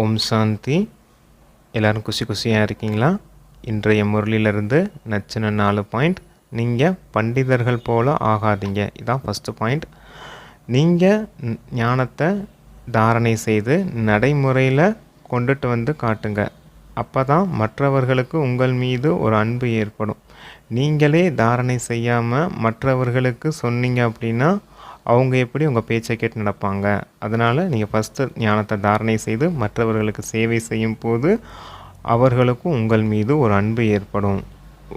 ஓம் சாந்தி. எல்லோரும் குஷி குஷியாக இருக்கீங்களா? இன்றைய முரளியிலிருந்து நச்சின நாலு பாயிண்ட் நீங்கள் பண்டிதர்கள் போல ஆகாதீங்க. இதான் ஃபஸ்ட்டு பாயிண்ட் நீங்கள் ஞானத்தை தாரணை செய்து நடைமுறையில் கொண்டுட்டு வந்து காட்டுங்க. அப்போ தான் மற்றவர்களுக்கு உங்கள் மீது ஒரு அன்பு ஏற்படும். நீங்களே தாரணை செய்யாமல் மற்றவர்களுக்கு சொன்னீங்க அப்படின்னா அவங்க எப்படி உங்கள் பேச்சை கேட்டு நடப்பாங்க? அதனால் நீங்கள் ஃபஸ்ட்டு ஞானத்தை தாரணை செய்து மற்றவர்களுக்கு சேவை செய்யும் போது அவர்களுக்கும் உங்கள் மீது ஒரு அன்பு ஏற்படும்.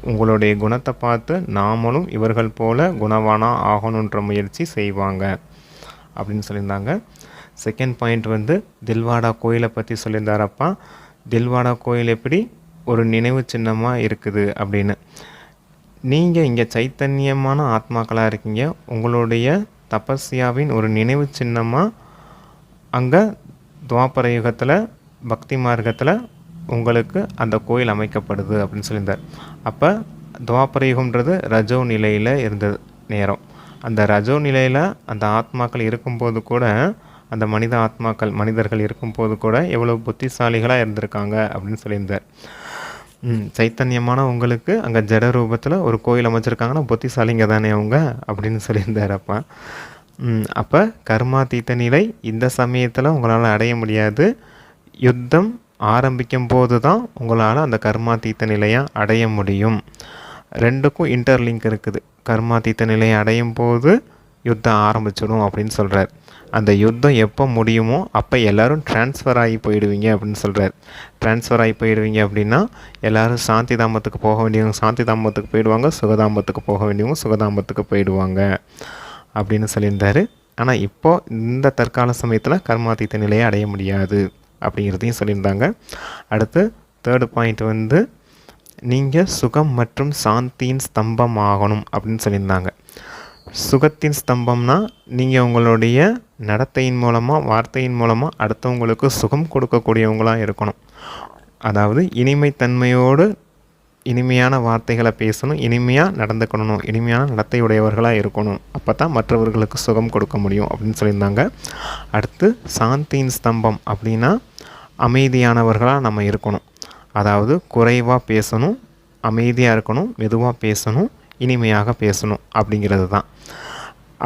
உங்களுடைய குணத்தை பார்த்து நாமளும் இவர்கள் போல குணவானாக ஆகணுன்ற முயற்சி செய்வாங்க. அப்படின்னு சொல்லியிருந்தாங்க. செகண்ட் பாயிண்ட் வந்து தில்வாடா கோயிலை பற்றி சொல்லியிருந்தாரப்பா. தில்வாடா கோயில் எப்படி? ஒரு நினைவு சின்னமாக இருக்குது அப்படின்னு. நீங்கள் இங்கே சைத்தன்யமான ஆத்மாக்களாக இருக்கீங்க. உங்களுடைய தபஸ்யாவின் ஒரு நினைவு சின்னமாக அங்கே துவாபர யுகத்தில் பக்தி மார்க்கத்தில் உங்களுக்கு அந்த கோயில் அமைக்கப்படுது அப்படின்னு சொல்லியிருந்தார். அப்போ துவாபர யுகம்ன்றது ரஜோ நிலையில் இருந்தது நேரம். அந்த ரஜோ நிலையில் அந்த ஆத்மாக்கள் இருக்கும்போது கூட அந்த மனித ஆத்மாக்கள் மனிதர்கள் இருக்கும்போது கூட எவ்வளோ புத்திசாலிகளாக இருந்திருக்காங்க அப்படின்னு சொல்லியிருந்தார். சைத்தன்யமான உங்களுக்கு அங்கே ஜட ரூபத்தில் ஒரு கோயில் அமைச்சிருக்காங்கன்னா புத்திசாலிங்க தானே அவங்க அப்படின்னு சொல்லியிருந்தார் அப்பா. அப்போ கர்மாதீத்த நிலை இந்த சமயத்தில் உங்களால் அடைய முடியாது. யுத்தம் ஆரம்பிக்கும் போது தான் உங்களால் அந்த கர்மாதீத்த நிலையை அடைய முடியும். ரெண்டுக்கும் இன்டர்லிங்க் இருக்குது. கர்மாதீத்த நிலையை அடையும் போது யுத்தம் ஆரம்பிச்சிடும் அப்படின்னு சொல்கிறார் அந்த யுத்தம் எப்போ முடியுமோ அப்போ எல்லோரும் டிரான்ஸ்ஃபர் ஆகி போயிடுவீங்க அப்படின்னு சொல்கிறார் ட்ரான்ஸ்ஃபர் ஆகி போயிடுவீங்க அப்படின்னா எல்லோரும் சாந்தி தாமத்துக்கு போக வேண்டியவங்க சாந்தி தாமத்துக்கு போயிடுவாங்க சுகதாமத்துக்கு போக வேண்டியவங்க சுகதாமத்துக்கு போயிடுவாங்க அப்படின்னு சொல்லியிருந்தார். ஆனால் இப்போது இந்த தற்கால சமயத்தில் கர்மாதித்த நிலையை அடைய முடியாது அப்படிங்கிறதையும் சொல்லியிருந்தாங்க. அடுத்து தேர்டு பாயிண்ட் வந்து நீங்கள் சுகம் மற்றும் சாந்தியின் ஸ்தம்பம் ஆகணும் அப்படின்னு சொல்லியிருந்தாங்க. சுகத்தின் ஸ்தம்பம்னா நீங்கள் உங்களுடைய நடத்தையின் மூலமாக வார்த்தையின் மூலமாக அடுத்தவங்களுக்கு சுகம் கொடுக்கக்கூடியவங்களாக இருக்கணும். அதாவது இனிமைத்தன்மையோடு இனிமையான வார்த்தைகளை பேசணும் இனிமையாக நடந்துக்கணும் இனிமையான நடத்தையுடையவர்களாக இருக்கணும். அப்போ தான் மற்றவர்களுக்கு சுகம் கொடுக்க முடியும் அப்படின்னு சொல்லியிருந்தாங்க. அடுத்து சாந்தியின் ஸ்தம்பம் அப்படின்னா அமைதியானவர்களாக நம்ம இருக்கணும். அதாவது குறைவாக பேசணும் அமைதியாக இருக்கணும் மெதுவாக பேசணும் இனிமையாக பேசணும் அப்படிங்கிறது தான்.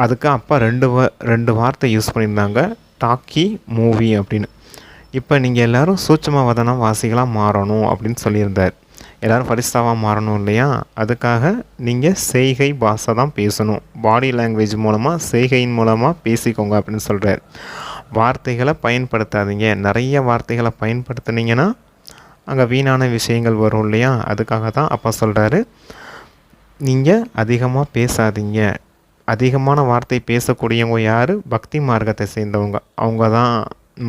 அதுக்கு அப்போ ரெண்டு வ ரெண்டு வார்த்தை யூஸ் பண்ணியிருந்தாங்க. டாக்கி மூவி அப்படின்னு. இப்போ நீங்கள் எல்லோரும் சூட்சம வதனம் வாசிகளாக மாறணும் அப்படின்னு சொல்லியிருந்தார். எல்லோரும் பரிசாவாக மாறணும் இல்லையா? அதுக்காக நீங்கள் செய்கை பாஷை தான் பேசணும். பாடி லாங்குவேஜ் மூலமாக செய்கையின் மூலமாக பேசிக்கோங்க அப்படின்னு சொல்கிறார் வார்த்தைகளை பயன்படுத்தாதீங்க. நிறைய வார்த்தைகளை பயன்படுத்துனீங்கன்னா அங்கே வீணான விஷயங்கள் வரும் இல்லையா? அதுக்காக தான் அப்போ சொல்கிறாரு நீங்கள் அதிகமாக பேசாதீங்க. அதிகமான வார்த்தை பேசக்கூடியவங்க யார்? பக்தி மார்க்கத்தை சேர்ந்தவங்க. அவங்க தான்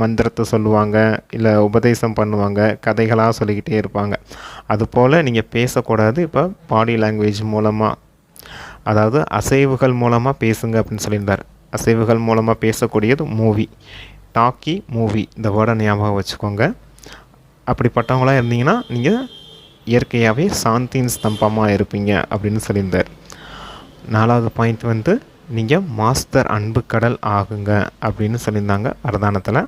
மந்திரத்தை சொல்லுவாங்க இல்லை உபதேசம் பண்ணுவாங்க கதைகளாக சொல்லிக்கிட்டே இருப்பாங்க. அதுபோல் நீங்கள் பேசக்கூடாது இப்போ பாடி லாங்குவேஜ் மூலமாக அதாவது அசைவுகள் மூலமாக பேசுங்க அப்படின்னு சொல்லியிருந்தார். அசைவுகள் மூலமாக பேசக்கூடியது மூவி டாக்கி மூவி இந்த வேர்டை ஞாபகம் வச்சுக்கோங்க. அப்படிப்பட்டவங்களாக இருந்தீங்கன்னா நீங்கள் இயற்கையாகவே சாந்தியின் ஸ்தம்பமாக இருப்பீங்க அப்படின்னு சொல்லியிருந்தார். நாலாவது பாயிண்ட் வந்து நீங்கள் மாஸ்டர் அன்பு கடல் ஆகுங்க அப்படின்னு சொல்லியிருந்தாங்க வரதானத்தில்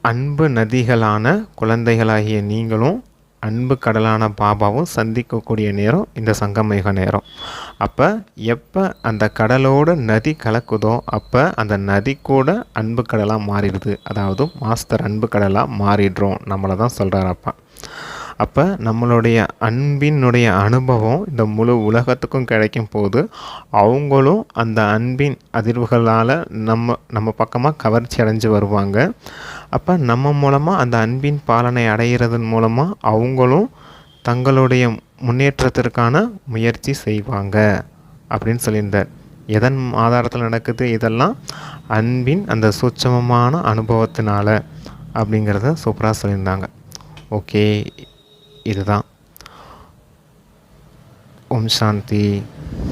அன்பு நதிகளான குழந்தைகளாகிய நீங்களும் அன்பு கடலான பாபாவும் சந்திக்கக்கூடிய நேரம் இந்த சங்கமயுக நேரம். அப்போ எப்போ அந்த கடலோட நதி கலக்குதோ அப்போ அந்த நதி கூட அன்பு கடலாக மாறிடுது. அதாவது மாஸ்டர் அன்பு கடலாக மாறிடுறோம் நம்மளை தான் சொல்கிறார் அப்பா. அப்போ நம்மளுடைய அன்பினுடைய அனுபவம் இந்த முழு உலகத்துக்கும் கிடைக்கும் போது அவங்களும் அந்த அன்பின் அதிர்வுகளால் நம்ம நம்ம பக்கமாக கவர்ச்சி அடைஞ்சு வருவாங்க. அப்போ நம்ம மூலமாக அந்த அன்பின் பாலனை அடைகிறதன் மூலமாக அவங்களும் தங்களுடைய முன்னேற்றத்திற்கான முயற்சி செய்வாங்க அப்படின்னு சொல்லியிருந்தார். எதன் ஆதாரத்தில் நடக்குது? இதெல்லாம் அன்பின் அந்த சூட்சமமான அனுபவத்தினால அப்படிங்கிறத சூப்பராக சொல்லியிருந்தாங்க. ஓகே. இதுதான். ஓம் சாந்தி.